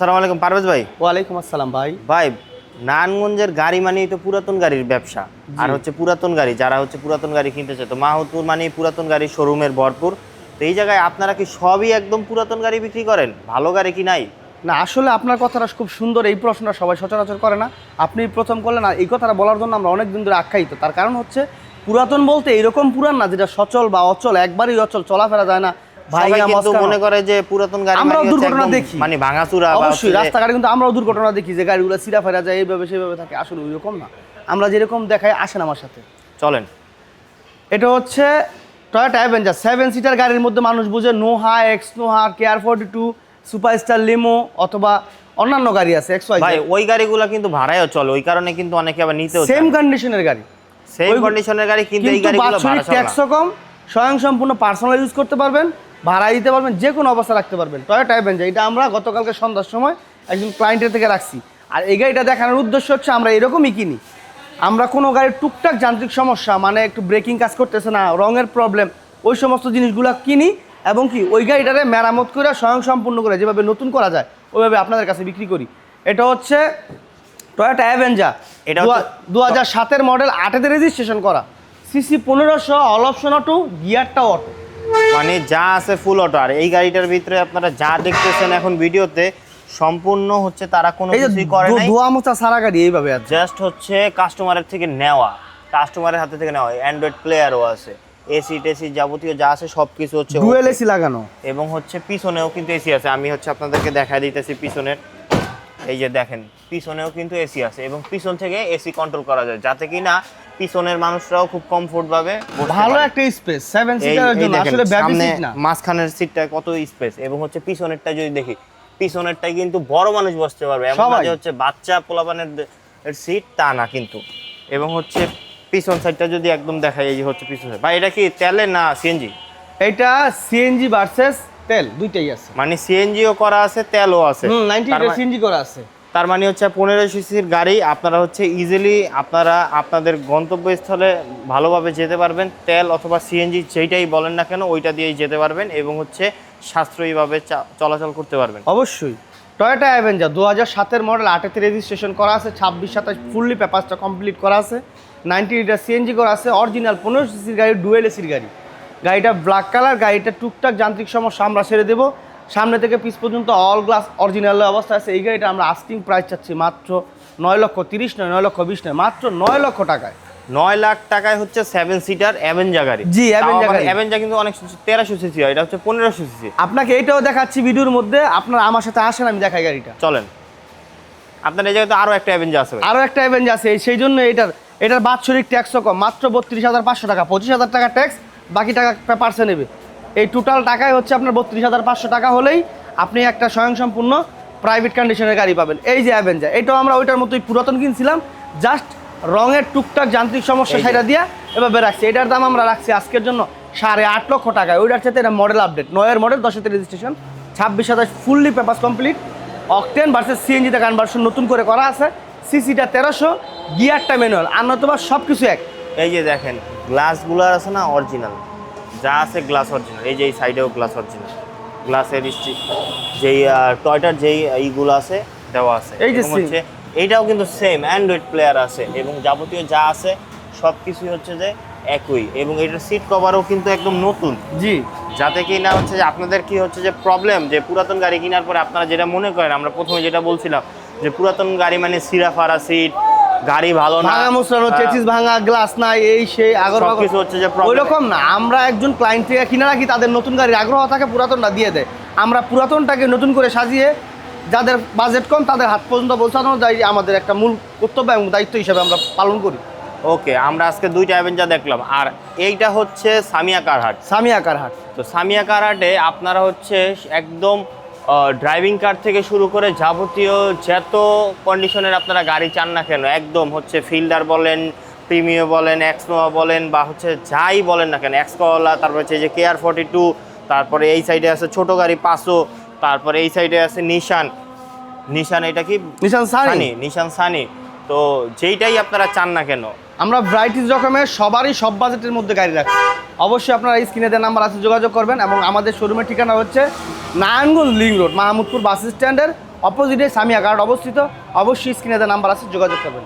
সালাম আলাইকুম পারভেজ ভাই। ওয়ালাইকুম আসসালাম ভাই। ভাই নারায়ণগঞ্জের গাড়ি মানেই তো পুরাতন গাড়ির ব্যবসা। আর হচ্ছে পুরাতন গাড়ি যারা হচ্ছে পুরাতন গাড়ি কিনতে চায় তো মাহতুর মানেই পুরাতন গাড়ি শোরুমের ভরপুর। তো এই জায়গায় আপনারা কি সবই একদম পুরাতন গাড়ি বিক্রি করেন? ভালো গাড়ি কি নাই? না আসলে আপনার কথাটা খুব সুন্দর এই প্রশ্নটা সবাই সচরাচর করে না। আপনি প্রথম করলেন আর এই কথাটা বলার জন্য আমরা অনেক দিন ধরে আখ্যায়িত। তার কারণ হচ্ছে পুরাতন বলতে এরকম পুরান না যেটা সচল বা অচল একবারই অচল চলাফেরা যায় না। ভাইয়া কিন্তু মনে করে যে পুরাতন গাড়ি আমরাও দুর্ঘটনা দেখি। মানে ভাঙাচুরা অবশ্যই রাস্তাঘাটে কিন্তু আমরাও দুর্ঘটনা দেখি যে গাড়িগুলো সিরা ফেরা যায় এইভাবে সেভাবে থাকে। আসলে ওই রকম না। আমরা যেরকম দেখাই আসেন আমার সাথে। চলেন। এটা হচ্ছে টয়োটা অ্যাভেঞ্জার সেভেন সিটার গাড়ির মধ্যে মানুষ বুঝে Noah X Noah care forty two superstar limo অথবা অন্যান্য গাড়ি আছে এক্স ওয়াই ভাই ওই গাড়িগুলো কিন্তু ভাড়ায়ও চলে ওই কারণে কিন্তু অনেকে আবার নিতেও সেম কন্ডিশনের গাড়ি। সেম কন্ডিশনের গাড়ি কিন্তু এই গাড়িগুলো ভাড়া। ট্যাক্সও কম স্বয়ং সম্পূর্ণ পার্সোনাল ইউজ করতে পারবেন। ভাড়া দিতে পারবেন যে কোনো অবস্থা রাখতে পারবেন। টয়োটা অ্যাভেঞ্জার এটা আমরা গতকালকে সন্ধ্যার সময় একজন ক্লায়েন্টের থেকে রাখছি। আর এই গাড়িটা দেখানোর উদ্দেশ্য হচ্ছে আমরা এরকমই কিনি। আমরা কোনো গাড়ির টুকটাক যান্ত্রিক সমস্যা মানে একটু ব্রেকিং কাজ করতেছে না রঙের প্রবলেম ওই সমস্ত জিনিসগুলো কিনি এবং কি ওই গাড়িটারে মেরামত করে স্বয়ং সম্পূর্ণ করে যেভাবে নতুন করা যায় ওইভাবে আপনাদের কাছে বিক্রি করি। এটা হচ্ছে টয়োটা অ্যাভেঞ্জার এটা দু হাজার সাতের মডেল আটেতে রেজিস্ট্রেশন করা। সিসি পনেরোশো অল অপশন অটো গিয়ারটাও অটো মানে যা আছে ফুল অটো আর এই গাড়িটার ভিতরে আপনারা যা দেখতেছেন এখন ভিডিওতে সম্পূর্ণ হচ্ছে তারা কোনো কিছুই করে নাই। ধোয়া মোচা সারা গাড়ি এইভাবে আছে। জাস্ট হচ্ছে কাস্টমারের থেকে নেওয়া। কাস্টমারের হাতে থেকে নেওয়া। অ্যান্ড্রয়েড প্লেয়ারও আছে। এসি টেসি যাবতীয় যা আছে সব কিছু হচ্ছে ডুয়েল এসি লাগানো। এবং হচ্ছে পিছনেও কিন্তু এসি আছে। আমি হচ্ছে আপনাদেরকে দেখাই দিতেছি পিছনের। এই যে দেখেন পিছনেও কিন্তু এসি আছে। এবং পিছন থেকে এসি কন্ট্রোল করা যায়। যাতে কি না পিছনের মানুষরাও খুব কমফোর্ট ভাবে ভালো একটা স্পেস সেভেন সিটারের জন্য। আসলে ব্যাবি সিট না। মাঝখানের সিটটা কত স্পেস এবং হচ্ছে পিছনেরটা যদি দেখি পিছনেরটাই কিন্তু বড় মানুষ বসতে পারবে। এমন না যে হচ্ছে বাচ্চা পোলাপানের সিট তা না কিন্তু। এবং হচ্ছে পিছন সাইডটা যদি একদম দেখাই এই যে হচ্ছে পিছন। ভাই এটা কি তেলে না সিএনজি এটা সিএনজি ভার্সেস তেল দুইটাই আছে। মানে সিএনজিও করা আছে তেলও আছে। হুম নাইনটি তার মা- সিএনজি করা আছে। তার মানে হচ্ছে পনেরো সিসির গাড়ি আপনারা হচ্ছে ইজিলি আপনারা আপনাদের গন্তব্যস্থলে ভালোভাবে যেতে পারবেন। তেল অথবা সিএনজি যেইটাই বলেন না কেন, ওইটা দিয়েই যেতে পারবেন এবং হচ্ছে সাশ্রয়ীভাবে চলাচল করতে পারবেন। অবশ্যই। টয়োটা অ্যাভেঞ্জার দু হাজার সাতের মডেল আটেতে রেজিস্ট্রেশন করা আছে, ছাব্বিশ, সাতাশ ফুললি পেপারসটা কমপ্লিট করা আছে নাইনটি লিটার সিএনজি করা আছে অরিজিনাল পনেরো সিসির গাড়ি ডুয়েল এসির গাড়ি। গাড়িটা ব্ল্যাক কালার গাড়িটা টুকটাক যান্ত্রিক সমস্যা, আমরা সেরে দেবো। সামনে থেকে পিস পর্যন্ত অল গ্লাস অরিজিনাল অবস্থা আছে। এই গাড়িটা আমরা আস্কিং প্রাইস চাচ্ছি মাত্র নয় লক্ষ তিরিশ নয় নয় লক্ষ বিশ নয় মাত্র নয় লক্ষ টাকায়। নয় লাখ টাকায় হচ্ছে সেভেন সিটার অ্যাভেঞ্জা গাড়ি। জি, Avenger গাড়ি। অ্যাভেঞ্জা কিন্তু অনেক তেরোশো সিসি হয় এটা হচ্ছে পনেরোশো সিসি আপনাকে এইটাও দেখাচ্ছি ভিডিওর মধ্যে আপনার আমার সাথে আসেন আমি দেখাই গাড়িটা। চলেন। আপনার এই জায়গায় তো আরও একটা অ্যাভেঞ্জা আছে আরও একটা অ্যাভেঞ্জ আছে সেই জন্য এটার এটার বাৎসরিক ট্যাক্সও কম মাত্র বত্রিশ হাজার পাঁচশো টাকা পঁচিশ হাজার টাকা ট্যাক্স বাকি টাকা পেপারসে নেবে। এই টোটাল টাকায় হচ্ছে আপনার বত্রিশ হাজার পাঁচশো টাকা হলেই আপনি একটা স্বয়ংসম্পূর্ণ প্রাইভেট কন্ডিশনের গাড়ি পাবেন। এই যে অ্যাভেঞ্জার এটাও আমরা ওইটার মতোই পুরাতন কিনছিলাম জাস্ট রঙের টুকটাক যান্ত্রিক সমস্যা। সেটা দিয়া এভাবে রাখছি। এটার দাম আমরা রাখছি আজকের জন্য সাড়ে আট লক্ষ টাকায়। ওইটার সাথে এটা মডেল আপডেট নয়ের মডেল দশেতে রেজিস্ট্রেশন ছাব্বিশ সাতাশ fully paper complete octane versus সিএনজিতে কনভার্সন নতুন করে করা আছে। সিসিটা তেরোশো গিয়ারটা ম্যানুয়াল আর নতুবা সব কিছু এক। এই যে দেখেন গ্লাসগুলো আছে না অরিজিনাল যা আছে গ্লাস অরিজিনাল এই যে এই সাইডেও গ্লাস অরিজিনাল গ্লাসের স্টিক যেই টয়টার যেই এইগুলো আছে দেওয়া আছে। এই যে হচ্ছে এইটাও কিন্তু সেম অ্যান্ড্রয়েড প্লেয়ার আছে। এবং যাবতীয় যা আছে সব কিছুই হচ্ছে যে একই। এবং এটার সিট কভারও কিন্তু একদম নতুন। জি। যাতে কি না হচ্ছে যে আপনাদের কি হচ্ছে যে প্রবলেম যে পুরাতন গাড়ি কেনার পরে আপনারা যেটা মনে করেন আমরা প্রথমে যেটা বলছিলাম যে পুরাতন গাড়ি মানে সিরা ফারা সিট গাড়ি ভালো না। ভাঙা মুসরানো আহ, চেচিস ভাঙা গ্লাস নাই এই সেই আগর সবকিছু হচ্ছে যে problem। ওই না আমরা একজন ক্লায়েন্ট থেকে কিনে রাখি তাদের নতুন গাড়ির আগ্রহ থাকে পুরাতনটা দিয়ে দেয়। আমরা পুরাতনটাকে নতুন করে সাজিয়ে যাদের বাজেট কম তাদের হাত পর্যন্ত পৌঁছানো যায় আমাদের একটা মূল কর্তব্য এবং দায়িত্ব হিসাবে আমরা পালন করি। ওকে আমরা আজকে দুইটা অ্যাভেঞ্জার দেখলাম। আর এইটা হচ্ছে সামিয়া কারহাট। সামিয়া কারহাট। তো সামিয়া কারহাটে আপনারা হচ্ছে একদম ড্রাইভিং কার থেকে শুরু করে যাবতীয় যত কন্ডিশনের আপনারা গাড়ি চান না কেন একদম হচ্ছে ফিল্ডার বলেন প্রিমিও বলেন এক্সনোয়া বলেন বা হচ্ছে যাই বলেন না কেন এক্সকলা তারপর হচ্ছে যে কেয়ার ফর্টি টু তারপরে এই সাইডে আছে ছোট গাড়ি পাঁচশো তারপরে এই সাইডে আছে নিশান নিশান এটা কি? নিশান সানি নিশান সানি তো যেইটাই আপনারা চান না কেন। আমরা ভ্যারাইটিস রকমের সবারই সব বাজেটের মধ্যে গাড়ি রাখি অবশ্যই আপনারা স্ক্রিনে দেওয়া নাম্বার আছে যোগাযোগ করবেন এবং আমাদের শোরুমের ঠিকানা হচ্ছে Narayanganj link road, Mahmudpur bus স্ট্যান্ডের অপোজিটে সামিয়া গার্ড অবস্থিত। অবশ্যই স্ক্রিনে নাম্বার আছে, যোগাযোগ করবেন।